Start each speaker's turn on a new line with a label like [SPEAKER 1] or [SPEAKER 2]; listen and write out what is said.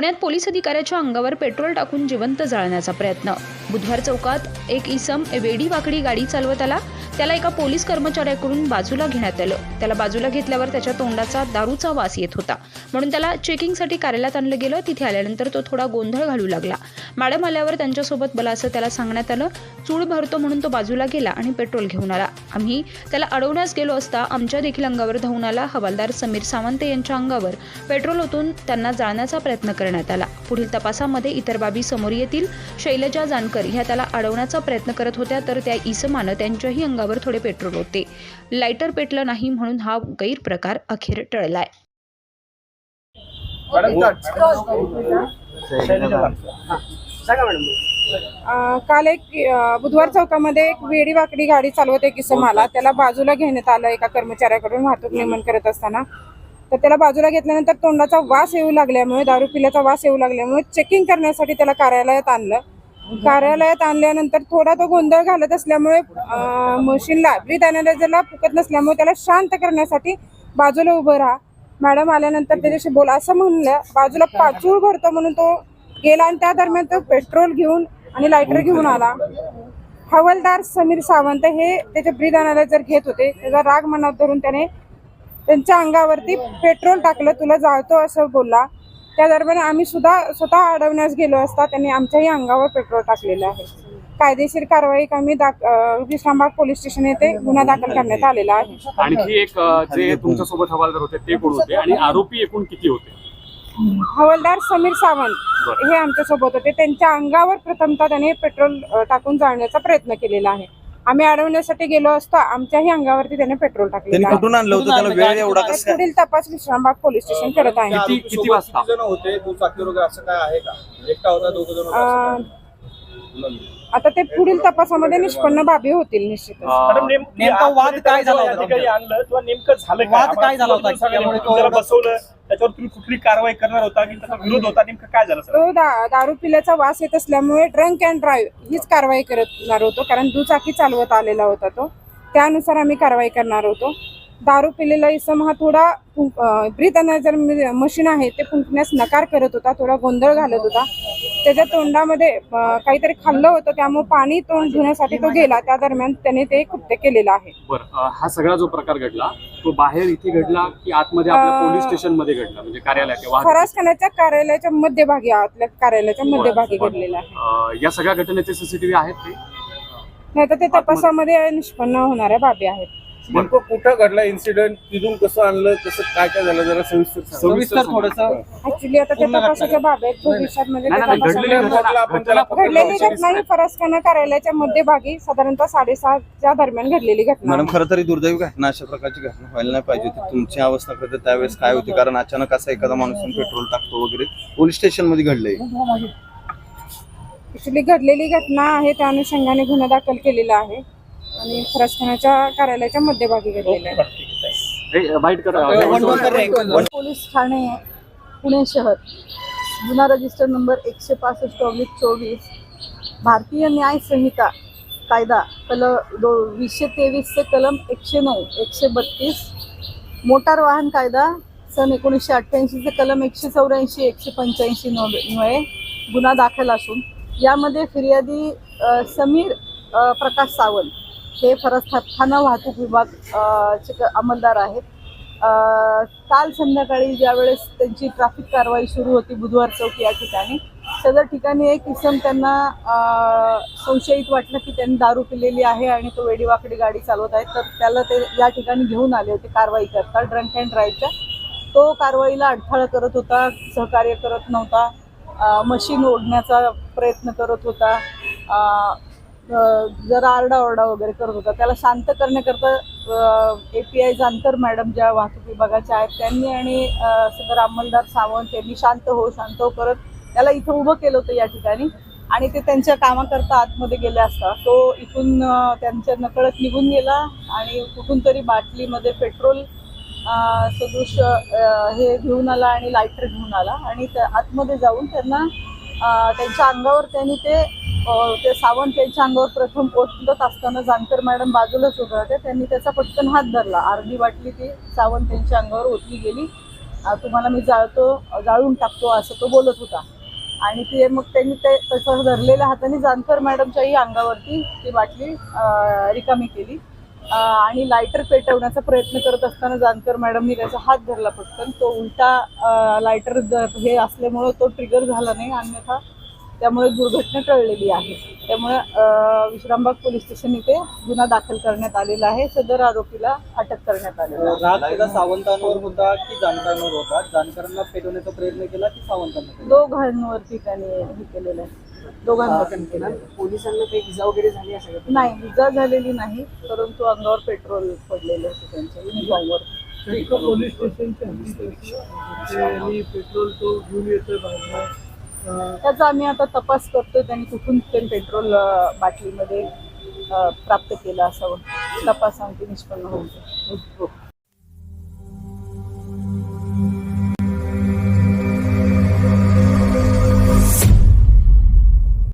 [SPEAKER 1] पुण्यात पोलीस अधिकाऱ्याच्या अंगावर पेट्रोल टाकून जिवंत जाळण्याचा प्रयत्न. बुधवार चौकात एक इसम वेडी वाकडी गाडी चालवत आला. त्याला एका पोलीस कर्मचाऱ्याकडून बाजूला घेण्यात आलं. त्याला बाजूला घेतल्यावर त्याच्या तोंडाचा दारूचा वास येत होता. म्हणून त्याला चेकिंगसाठी कार्यालयात आणलं गेलं. तिथे आल्यानंतर तो थोडा गोंधळ घालू लागला. मॅडम आल्यावर त्यांच्यासोबत बला असं त्याला सांगण्यात आलं चूड भरतो म्हणून तो बाजूला गेला आणि पेट्रोल घेऊन आला. आम्ही त्याला अडवण्यास गेलो असता आमच्या देखील अंगावर धावून आला. हवालदार समीर सावंत यांच्या अंगावर पेट्रोल ओतून त्यांना जाळण्याचा प्रयत्न करण्यात आला. पुढील तपासामध्ये इतर बाबी समोर येतील. शैलजा जानकर ह्या त्याला अडवण्याचा प्रयत्न करत होत्या तर त्या इसमानं त्यांच्याही अंगावर थोडे पेट्रोल होते. लायटर पेटलं नाही म्हणून हा गैरप्रकार अखेर टळलाय.
[SPEAKER 2] अ, काल एक बुधवार चौकामध्ये एक वेडी वाकडी गाडी चालवत एक इसम आला. त्याला बाजूला घेण्यात आलं एका कर्मचाऱ्याकडून वाहतूक नियमन करत असताना. तर त्याला बाजूला घेतल्यानंतर तोंडाचा वास येऊ लागल्यामुळे दारू पिल्याचा वास येऊ लागल्यामुळे चेकिंग करण्यासाठी त्याला कार्यालयात आणलं. कार्यालयात आणल्यानंतर थोडा तो गोंधळ घालत असल्यामुळे मशीनला ब्रीथ अनालायझरला फुकत नसल्यामुळे त्याला शांत करण्यासाठी बाजूला उभं राहा. मॅडम आल्यानंतर त्याच्याशी बोला. असं म्हणलं बाजूला पाचूळ भरतो म्हणून तो गेला आणि त्या दरम्यान तो पेट्रोल घेऊन आणि लायटर घेऊन आला. हवालदार समीर सावंत हे त्याचे ब्रीद अनालायझर घेत होते त्याचा राग मनात धरून त्याने त्यांच्या अंगावरती पेट्रोल टाकलं तुला जाळतो असं बोलला. त्या दरम्यान आम्ही सुद्धा स्वतः अडवण्यास गेलो असता त्यांनी आमच्याही अंगावर पेट्रोल टाकलेलं आहे. कायदेशीर कारवाई आम्ही विश्रामबाग पोलीस स्टेशन येथे गुन्हा दाखल करण्यात आलेला आहे.
[SPEAKER 3] आणखी एक जे तुमच्यासोबत हवालदार होते ते कोण होते आणि आरोपी एकूण किती होते?
[SPEAKER 2] हवालदार समीर सावंत. हे आमच्यासोबत होते. त्यांच्या अंगावर प्रथमतः त्याने पेट्रोल टाकून जाळण्याचा प्रयत्न केलेला आहे. आम्ही अडवण्यासाठी गेलो असता आमच्याही अंगावरती त्याने पेट्रोल
[SPEAKER 4] त्यांनी
[SPEAKER 2] आहे.
[SPEAKER 4] कुठून आणलं होतं? त्याला वेळ एवढा
[SPEAKER 2] तर
[SPEAKER 4] कसं काय?
[SPEAKER 2] पुढील तपास विश्रामबाग पोलीस स्टेशन करत आहे.
[SPEAKER 3] किती किती वाजता?
[SPEAKER 5] जण होते? दुचाकी वगैरे असं काय आहे का? एकटा होता दोघ जण होते? असं
[SPEAKER 2] अ, आता ते पुढील तपासामध्ये निष्पन्न बाबी होतील निश्चितच.
[SPEAKER 6] नेमका वाद काय झाला होता
[SPEAKER 7] आणलं किंवा नेमकं झालं काय?
[SPEAKER 6] वाद काय झाला होता? त्यामुळे. तो
[SPEAKER 7] त्याला बसवलं. त्याच्यावर तुम्ही कुठली कारवाई करणार होता? की त्याचा विरोध होता? नेमकं काय झालं सर?
[SPEAKER 2] तो दा- दारू पिल्याचा वास येत असल्यामुळे ड्रंक अँड ड्राईव्ह हीच कारवाई करणार होतो कारण दुचाकी चालवत आलेला होता तो. त्यानुसार आम्ही कारवाई करणार होतो. दारू पिलेला इसम हा थोडा ब्रीथ अनायझर मशीन आहे ते फुंकण्यास नकार करत होता थोडा गोंधळ घालत होता. त्याच्या तोंडामध्ये काहीतरी खाल्लं होतं त्यामुळे पाणी तोंड धुण्यासाठी तो गेला. त्या दरम्यान त्याने ते कृत्य केलेलं आहे.
[SPEAKER 3] बरं हा सगळा जो प्रकार घडला तो बाहेर इथे घडला की आतमध्ये आपल्या पोलीस स्टेशनमध्ये घडला? म्हणजे कार्यालयात
[SPEAKER 2] फरासखान्याच्या कार्यालयाच्या मध्यभागी आतल्या कार्यालयाच्या मध्यभागी घडलेला आहे.
[SPEAKER 3] या सगळ्या घटनेचे सीसीटीव्ही आहेत ते?
[SPEAKER 2] नाही तर ते तपासामध्ये निष्पन्न होणाऱ्या बाबी आहेत.
[SPEAKER 5] नेमकं कुठं घडलं इन्सिडेंट तिथून कसं आणलं? कसं काय काय झालं? जरा सविस्तर सांगा.
[SPEAKER 6] सविस्तर थोडस
[SPEAKER 2] ऍक्च्युली आता ते तपासाच्या बाबी आहेत भविष्यात म्हणजे
[SPEAKER 3] नाही
[SPEAKER 2] ते
[SPEAKER 3] नाही, घडलेली
[SPEAKER 2] तपासामध्ये-
[SPEAKER 3] घटना
[SPEAKER 5] आपण
[SPEAKER 3] घटना
[SPEAKER 5] त्याला
[SPEAKER 2] घडलेली घटना ही फरसखाना कार्यालयाच्या मध्यभागी साधारणतः साडेसहाच्या दरम्यान घडलेली घटना.
[SPEAKER 4] मॅडम
[SPEAKER 2] आहे.
[SPEAKER 4] खरं तरी दुर्दैवी घटना अशा प्रकारची घटना व्हायला नाही पाहिजे होती. तुमची अवस्था करते त्यावेळेस काय होती? कारण अचानक असा एखादा माणूस येऊन पेट्रोल टाकतो वगैरे पोलीस स्टेशनमध्ये घडलंय.
[SPEAKER 2] ऍक्च्युली घडलेली घटना आहे त्या अनुषंगाने गुन्हा दाखल केलेला आहे. आणि फरसखानाच्या कार्यालयाच्या मध्यभागी घडलेला आहे.
[SPEAKER 8] पोलीस ठाणे पुणे शहर. गुन्हा रजिस्टर नंबर एकशे पासष्ट ऑब्लिक चोवीस. भारतीय न्याय संहिता कायदा कल दो वीसशे तेवीसचे कलम एकशे नऊ एकशे बत्तीस. मोटार वाहन कायदा सन एकोणीसशे अठ्ठ्याऐंशीचे कलम एकशे चौऱ्याऐंशी एकशे पंच्याऐंशी नव्हे गुन्हा दाखल असून यामध्ये फिर्यादी समीर प्रकाश सावंत. हे फरसखाना वाहतूक विभाग चे अंमलदार आहेत. काल संध्याकाळी ज्यावेळेस त्यांची ट्रॅफिक कारवाई सुरू होती बुधवार चौक या ठिकाणी सदर ठिकाणी एक इसम त्यांना संशयित वाटलं की त्यांनी दारू पिलेली आहे आणि तो वेडीवाकडी गाडी चालवत आहे. तर त्याला ते या ठिकाणी घेऊन आले होते कारवाई करता ड्रंक अँड ड्राईव्हच्या तो कारवाईला अडथळा करत होता सहकार्य करत नव्हता. मशीन ओढण्याचा प्रयत्न करत होता. जरा आरडाओरडा वगैरे करत होता. त्याला शांत करण्याकरता A P I Jankar madam ज्या वाहतूक विभागाच्या आहेत त्यांनी आणि सदर अंमलदार सावंत यांनी शांत हो शांत हो करत त्याला इथं उभं केलं होतं या ठिकाणी. आणि ते त्यांच्या कामाकरता आतमध्ये गेले असता. तो इथून त्यांच्या नकळत निघून गेला आणि कुठून तरी बाटलीमध्ये पेट्रोल सदृश हे घेऊन आला आणि लायटर घेऊन आला. आणि त्या आतमध्ये जाऊन त्यांना त्यांच्या अंगावर त्यांनी ते ते सावंत त्यांच्या अंगावर प्रथम ओतत असताना जानकर मॅडम बाजूलाच उभे होते. त्यांनी त्याचा पटकन हात धरला. अर्धी बाटली ती सावंत त्यांच्या अंगावर ओतली गेली. तुम्हाला मी जाळतो जाळून टाकतो असं तो बोलत होता. आणि ते मग त्यांनी ते तसं धरलेल्या हाताने जानकर मॅडमच्याही अंगावरती ती बाटली रिकामी केली. आणि लायटर पेटवण्याचा प्रयत्न करत असताना जानकर मॅडमनी त्याचा हात धरला पटकन. तो उलटा लायटर हे असल्यामुळं तो ट्रिगर झाला नाही. अन्यथा त्यामुळे दुर्घटना टळलेली आहे. त्यामुळे विश्रामबाग पोलीस स्टेशन इथे गुन्हा दाखल करण्यात आलेला आहे. सदर आरोपीला अटक करण्यात आलेला
[SPEAKER 6] सावंतांवर होता की जानकरांवर होता? जानकरांना पेटवण्याचा प्रयत्न केला की सावंतांना?
[SPEAKER 8] दोघांवरती त्याने हे केलेलं आहे. आहे.
[SPEAKER 6] पोलिसांना काही इजा वगैरे झाली असेल का?
[SPEAKER 8] नाही इजा झालेली नाही परंतु अंगावर पेट्रोल पडलेलं होतं त्यांच्या युनिफॉर्मवर
[SPEAKER 9] पोलीस स्टेशनच्या पेट्रोल तो घेऊन येतोय बाजूला
[SPEAKER 8] त्याचा आम्ही आता तपास करतोय त्यांनी कुठून ते पेट्रोल बाटलीमध्ये प्राप्त केलं असावं. तपास आमची निष्पन्न होतो